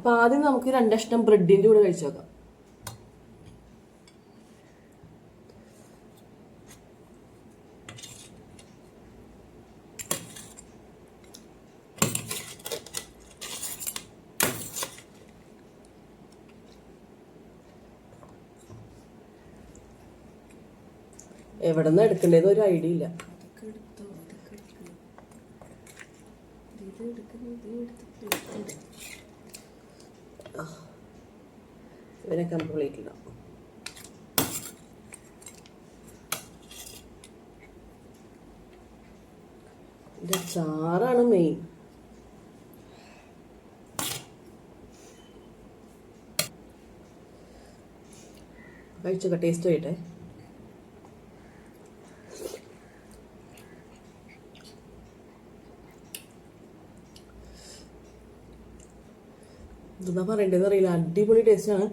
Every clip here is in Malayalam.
അപ്പോൾ ആദ്യം നമുക്ക് രണ്ടഷ്ടം ബ്രെഡിന്റെ കൂടെ കഴിച്ചു നോക്കാം എവിടെ നിന്ന് എടുക്കേണ്ടതെന്ന് ഒരു ഐഡിയ ഇല്ല. ഇവനെ കംപ്ലീറ്റ് ഇടാം. ഇത് ചാറാണ് മെയിൻ കഴിച്ചൊക്കെ ടേസ്റ്റ് ചെയ്യട്ടെ എന്താ പറയണ്ടതെന്ന് അറിയില്ല. അടിപൊളി ടേസ്റ്റാണ്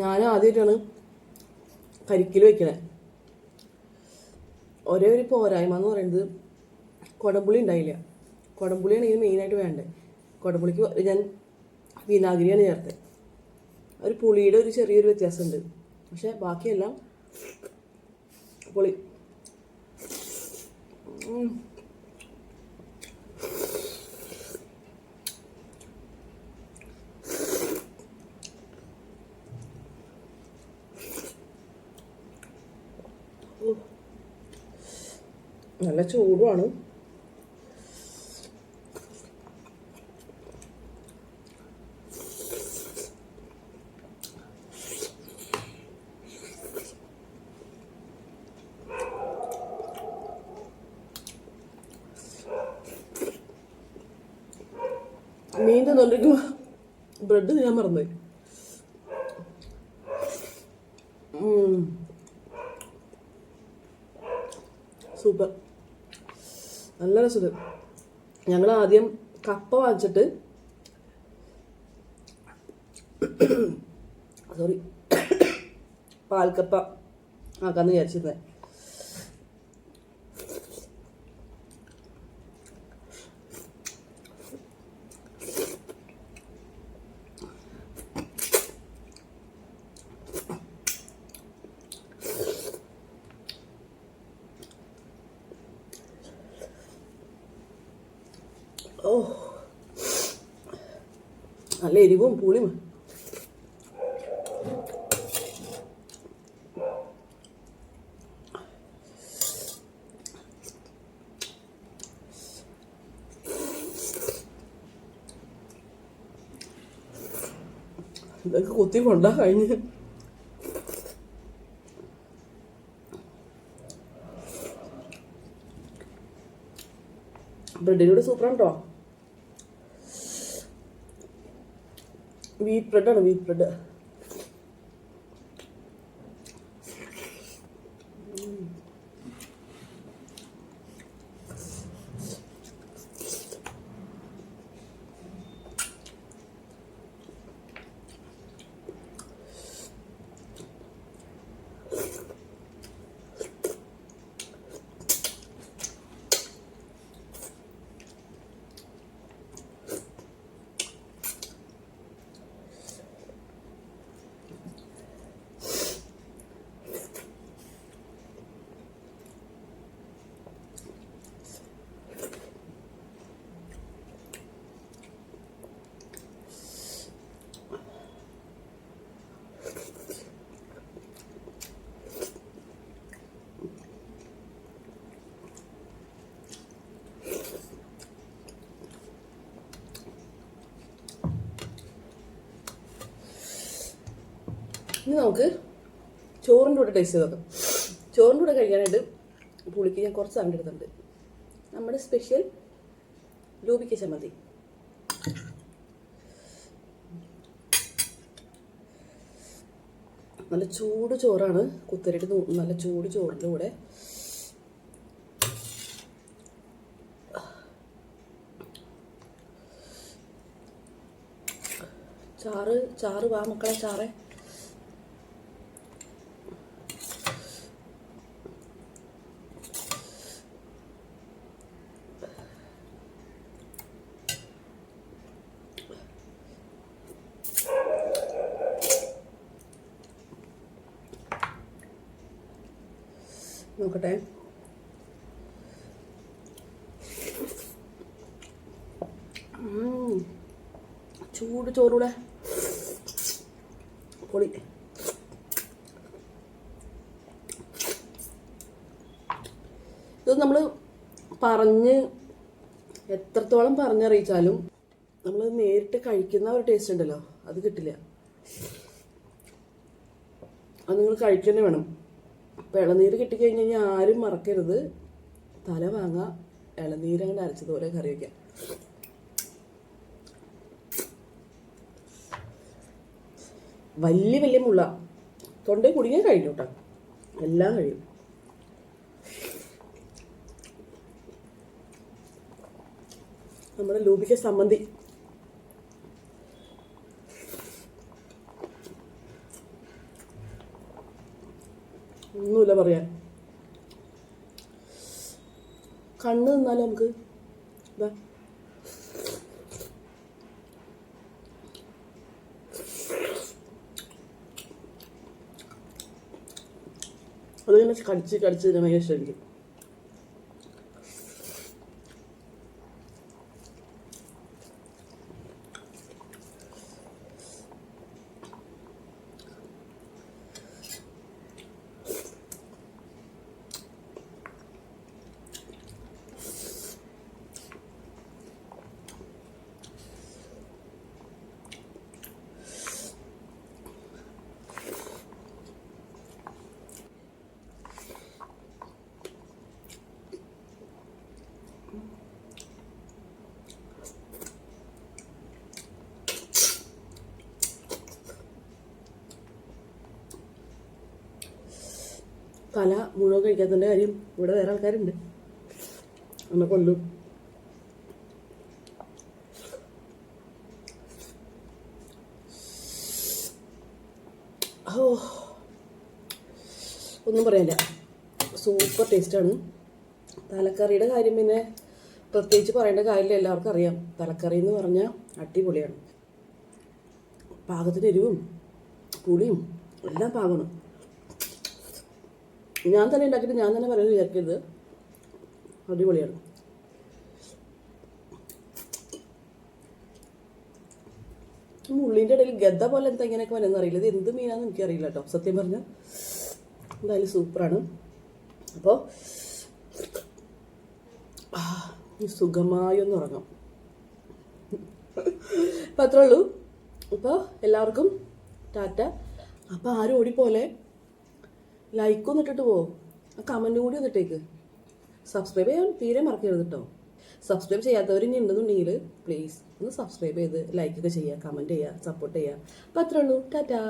ഞാൻ ആദ്യമായിട്ടാണ് കരിക്കിൽ വെക്കണേ. ഒരേ ഒരു പോരായ്മ എന്ന് പറയുന്നത് കുടംപുളി ഉണ്ടായില്ല. കുടംപുളിയാണ് ഇതിന് മെയിനായിട്ട് വേണ്ടത്. കുടംപുളിക്ക് ഞാൻ വിനാഗിരിയാണ് ചേർത്തത്. ഒരു പുളിയുടെ ഒരു ചെറിയൊരു വ്യത്യാസമുണ്ട്. പക്ഷേ ബാക്കിയെല്ലാം പുളി. നല്ല ചൂടുമാണ്. മീൻ തിന്നോണ്ടിരിക്കുമ്പോ ബ്രെഡ് ഞാൻ മറന്നുപോയി. സൂപ്പർ. നല്ല രസത് ഞങ്ങൾ ആദ്യം കപ്പ വാങ്ങിച്ചിട്ട് സോറി പാൽക്കപ്പ ആക്കാന്ന് വിചാരിച്ചിരുന്നത് ഓ നല്ല എരിവും പുളിയും. ഇതൊക്കെ കുത്തി കൊണ്ടാ കഴിഞ്ഞ്. ബ്രെഡിലൂടെ സൂപ്പറാണ് കേട്ടോ வீட் ப்ரெட்டு அந்த வீட் ப்ரெட்டு ഇനി നമുക്ക് ചോറിന്റെ കൂടെ ടേസ്റ്റ് ചെയ്ത് നോക്കാം. ചോറിന്റെ കൂടെ കഴിക്കാനായിട്ട് പുളിക്ക് ഞാൻ കുറച്ച് സാധനം എടുത്തിട്ടുണ്ട്. നമ്മുടെ സ്പെഷ്യൽ ലൂബിക്ക ചമ്മന്തി. നല്ല ചൂട് ചോറാണ്. കുത്തരിട്ട് നല്ല ചൂട് ചോറിന്റെ കൂടെ. ചാറ് ചാറ് വാ മക്കളെ ചാറേ. നോക്കട്ടെ. ചൂട് ചോറൂടെ. പൊളി. ഇത് നമ്മൾ പറഞ്ഞ് എത്രത്തോളം പറഞ്ഞറിയിച്ചാലും നമ്മൾ നേരിട്ട് കഴിക്കുന്ന ഒരു ടേസ്റ്റ് ഉണ്ടല്ലോ അത് കിട്ടില്ല. അത് നിങ്ങൾ കഴിക്കുന്നേ വേണം. ഇളനീര് കിട്ടിക്കഴിഞ്ഞ് കഴിഞ്ഞാൽ ആരും മറക്കരുത്. തല വാങ്ങുക ഇളനീര് അങ്ങോട്ട് അരച്ചതുപോലെ കറി വയ്ക്കാം വലിയ വലിയ മുള്ള തൊണ്ടയിൽ കുടുങ്ങിയാൽ കഴിഞ്ഞു കേട്ടോ എല്ലാം കഴിയും. നമ്മുടെ ലൂപിക്ക സമ്മന്തി ഒന്നുമില്ല പറയാൻ കണ്ണ് നിന്നാലും നമുക്ക് ഇതാ അതിങ്ങനെ കടിച്ച് കടിച്ച് തന്നെ ഭയങ്കര ഇഷ്ടമായിരിക്കും. തല മുഴുവൻ കഴിക്കാത്തതിന്റെ കാര്യം ഇവിടെ വേറെ ആൾക്കാരുണ്ട്. എന്നെ കൊല്ലും. ഓ ഒന്നും പറയാനില്ല. സൂപ്പർ ടേസ്റ്റാണ് തലക്കറിയുടെ കാര്യം പിന്നെ പ്രത്യേകിച്ച് പറയേണ്ട കാര്യമില്ല. എല്ലാവർക്കും അറിയാം. തലക്കറി എന്ന് പറഞ്ഞാൽ അടിപൊളിയാണ്. പാകത്തിന് എരിവും പുളിയും എല്ലാം പാകണം ഞാൻ തന്നെ ഉണ്ടാക്കിയിട്ട് ഞാൻ തന്നെ പറയുന്നത് വിചാരിക്കരുത്. അടിപൊളിയാണ്. ഉള്ളിന്റെ ഇടയിൽ ഗദ്ദ പോലെ എന്താ ഇങ്ങനെയൊക്കെ വരുന്നത് അറിയില്ല. ഇത് എന്ത് മീനാണെന്ന് എനിക്കറിയില്ല കേട്ടോ. സത്യം പറഞ്ഞാൽ എന്തായാലും സൂപ്പറാണ്. അപ്പോൾ സുഖമായി ഒന്ന് ഉറങ്ങാം. അപ്പം അത്രേ ഉള്ളൂ. അപ്പോൾ എല്ലാവർക്കും ടാറ്റ. അപ്പോൾ ആരും ഓടിപ്പോലെ ലൈക്കൊന്നും ഇട്ടിട്ട് പോവും ആ കമന്റും കൂടി ഒന്നിട്ടേക്ക് സബ്സ്ക്രൈബ് ചെയ്യാൻ തീരെ മറക്കരുത് കേട്ടോ സബ്സ്ക്രൈബ് ചെയ്യാത്തവർ ഇനി ഉണ്ടെന്നുണ്ടെങ്കിൽ പ്ലീസ് ഒന്ന് സബ്സ്ക്രൈബ് ചെയ്ത് ലൈക്കൊക്കെ ചെയ്യുക കമന്റ് ചെയ്യുക സപ്പോർട്ട് ചെയ്യുക. അപ്പോൾ അത്രേ ഉള്ളൂ. ടാറ്റാ